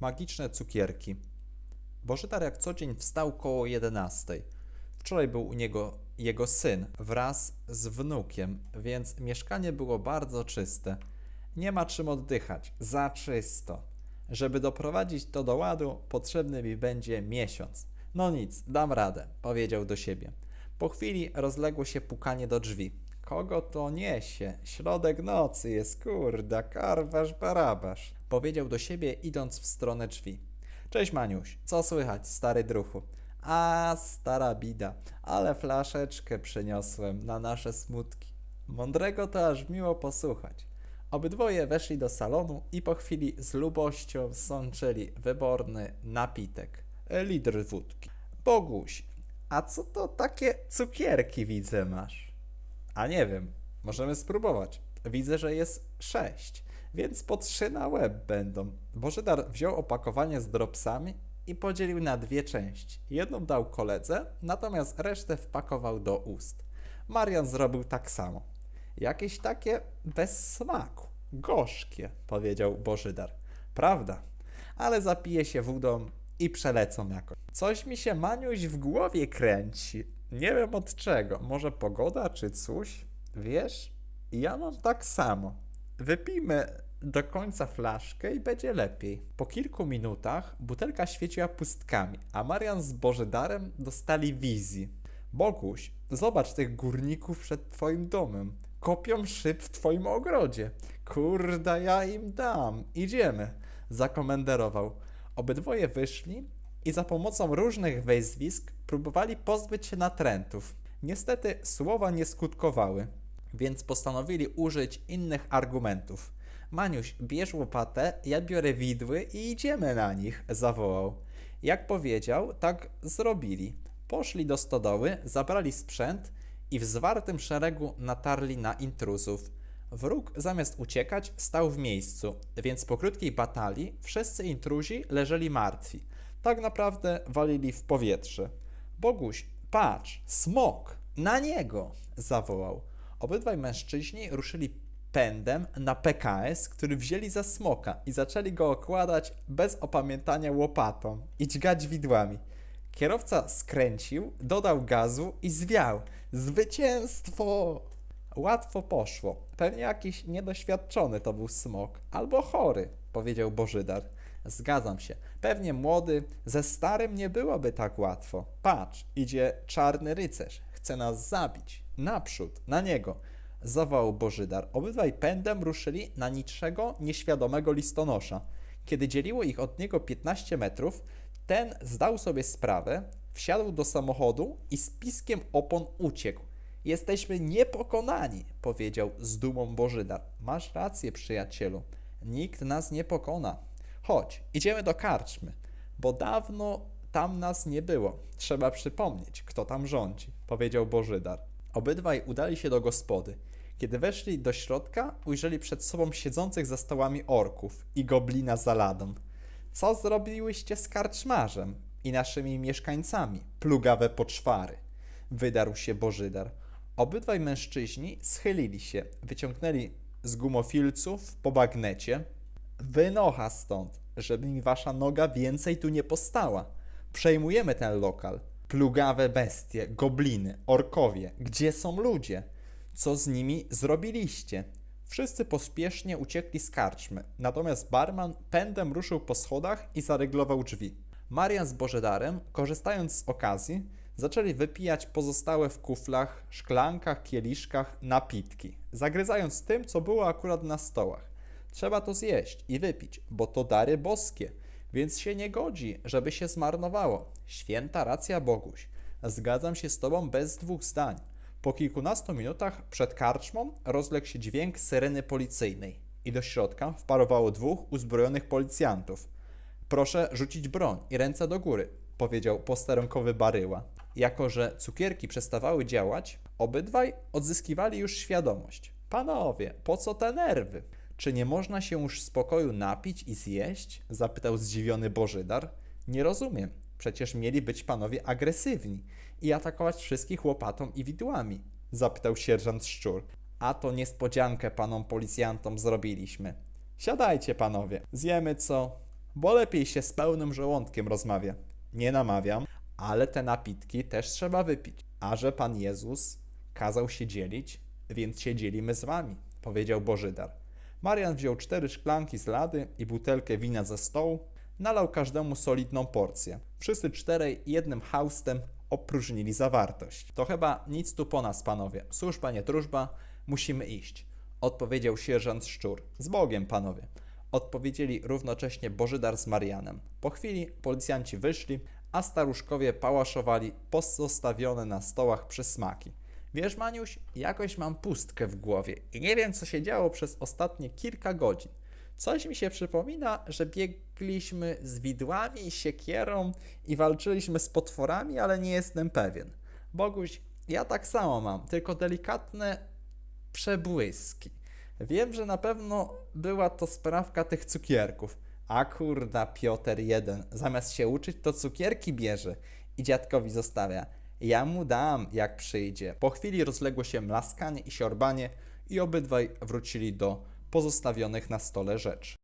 Magiczne cukierki. Bożytar jak co dzień wstał koło 11. Wczoraj był u niego jego syn wraz z wnukiem, więc mieszkanie było bardzo czyste. Nie ma czym oddychać, za czysto. Żeby doprowadzić to do ładu, potrzebny mi będzie miesiąc. No nic, dam radę, powiedział do siebie. Po chwili rozległo się pukanie do drzwi. Kogo to niesie? Środek nocy jest, kurda, karwasz barabasz. Powiedział do siebie, idąc w stronę drzwi. Cześć Maniuś, co słychać, stary druchu? A, stara bida, ale flaszeczkę przyniosłem na nasze smutki. Mądrego to aż miło posłuchać. Obydwoje weszli do salonu i po chwili z lubością sączyli wyborny napitek. Litr wódki. Boguś, a co to takie cukierki widzę masz? A nie wiem, możemy spróbować. Widzę, że jest sześć, więc po trzy na łeb będą. Bożydar wziął opakowanie z dropsami i podzielił na dwie części. Jedną dał koledze, natomiast resztę wpakował do ust. Marian zrobił tak samo. Jakieś takie bez smaku. Gorzkie, powiedział Bożydar. Prawda, ale zapije się wodą i przelecą jakoś. Coś mi się Maniuś w głowie kręci. Nie wiem od czego. Może pogoda czy coś? Wiesz, ja mam tak samo. Wypijmy do końca flaszkę i będzie lepiej. Po kilku minutach butelka świeciła pustkami, a Marian z Bożydarem dostali wizji. Boguś, zobacz tych górników przed twoim domem. Kopią szyb w twoim ogrodzie. Kurda, ja im dam. Idziemy, zakomenderował. Obydwoje wyszli i za pomocą różnych wyzwisk próbowali pozbyć się natrętów. Niestety słowa nie skutkowały, więc postanowili użyć innych argumentów. Maniuś, bierz łopatę, ja biorę widły i idziemy na nich, zawołał. Jak powiedział, tak zrobili. Poszli do stodoły, zabrali sprzęt i w zwartym szeregu natarli na intruzów. Wróg zamiast uciekać stał w miejscu, więc po krótkiej batalii wszyscy intruzi leżeli martwi. Tak naprawdę walili w powietrze. Boguś, patrz, smok, na niego! zawołał. Obydwaj mężczyźni ruszyli pędem na PKS, który wzięli za smoka i zaczęli go okładać bez opamiętania łopatą i dźgać widłami. Kierowca skręcił, dodał gazu i zwiał. Zwycięstwo! Łatwo poszło. Pewnie jakiś niedoświadczony to był smok, albo chory, powiedział Bożydar. Zgadzam się. Pewnie młody, ze starym nie byłoby tak łatwo. Patrz, idzie czarny rycerz, chce nas zabić. Naprzód, na niego. Zawołał Bożydar. Obydwaj pędem ruszyli na niczego nieświadomego listonosza. Kiedy dzieliło ich od niego 15 metrów, ten zdał sobie sprawę, wsiadł do samochodu i z piskiem opon uciekł. Jesteśmy niepokonani, powiedział z dumą Bożydar. Masz rację, przyjacielu. Nikt nas nie pokona. Chodź, idziemy do karczmy, bo dawno tam nas nie było. Trzeba przypomnieć, kto tam rządzi, powiedział Bożydar. Obydwaj udali się do gospody. Kiedy weszli do środka, ujrzeli przed sobą siedzących za stołami orków i goblina za ladą. Co zrobiłyście z karczmarzem i naszymi mieszkańcami, plugawe poczwary? Wydarł się Bożydar. Obydwaj mężczyźni schylili się, wyciągnęli z gumofilców po bagnecie. Wynocha stąd, żeby mi wasza noga więcej tu nie postała. Przejmujemy ten lokal. Plugawe bestie, gobliny, orkowie, gdzie są ludzie? Co z nimi zrobiliście? Wszyscy pospiesznie uciekli z karczmy, natomiast barman pędem ruszył po schodach i zaryglował drzwi. Marian z Bożedarem, korzystając z okazji, zaczęli wypijać pozostałe w kuflach, szklankach, kieliszkach napitki, zagryzając tym, co było akurat na stołach. Trzeba to zjeść i wypić, bo to dary boskie, więc się nie godzi, żeby się zmarnowało. Święta racja Boguś. Zgadzam się z tobą bez dwóch zdań. Po kilkunastu minutach przed karczmą rozległ się dźwięk syreny policyjnej i do środka wparowało dwóch uzbrojonych policjantów. Proszę rzucić broń i ręce do góry, powiedział posterunkowy baryła. Jako, że cukierki przestawały działać, obydwaj odzyskiwali już świadomość. Panowie, po co te nerwy? Czy nie można się już w spokoju napić i zjeść? zapytał zdziwiony Bożydar. Nie rozumiem. Przecież mieli być panowie agresywni i atakować wszystkich łopatą i widłami, zapytał sierżant Szczur. A to niespodziankę panom policjantom zrobiliśmy. Siadajcie, panowie, zjemy co? bo lepiej się z pełnym żołądkiem rozmawia. Nie namawiam, ale te napitki też trzeba wypić. A że Pan Jezus kazał się dzielić, więc się dzielimy z wami, powiedział Bożydar. Marian wziął cztery szklanki z lady i butelkę wina ze stołu, nalał każdemu solidną porcję. Wszyscy czterej jednym haustem opróżnili zawartość. To chyba nic tu po nas, panowie. Służba, nie drużba, musimy iść. Odpowiedział sierżant Szczur. Z Bogiem, panowie. Odpowiedzieli równocześnie Bożydar z Marianem. Po chwili policjanci wyszli, a staruszkowie pałaszowali pozostawione na stołach przysmaki. Wiesz, Maniuś, jakoś mam pustkę w głowie i nie wiem, co się działo przez ostatnie kilka godzin. Coś mi się przypomina, że biegliśmy z widłami i siekierą i walczyliśmy z potworami, ale nie jestem pewien. Boguś, ja tak samo mam, tylko delikatne przebłyski. Wiem, że na pewno była to sprawka tych cukierków. A kurda, Piotr jeden, zamiast się uczyć, to cukierki bierze i dziadkowi zostawia. Ja mu dam, jak przyjdzie. Po chwili rozległo się mlaskanie i siorbanie i obydwaj wrócili do pozostawionych na stole rzeczy.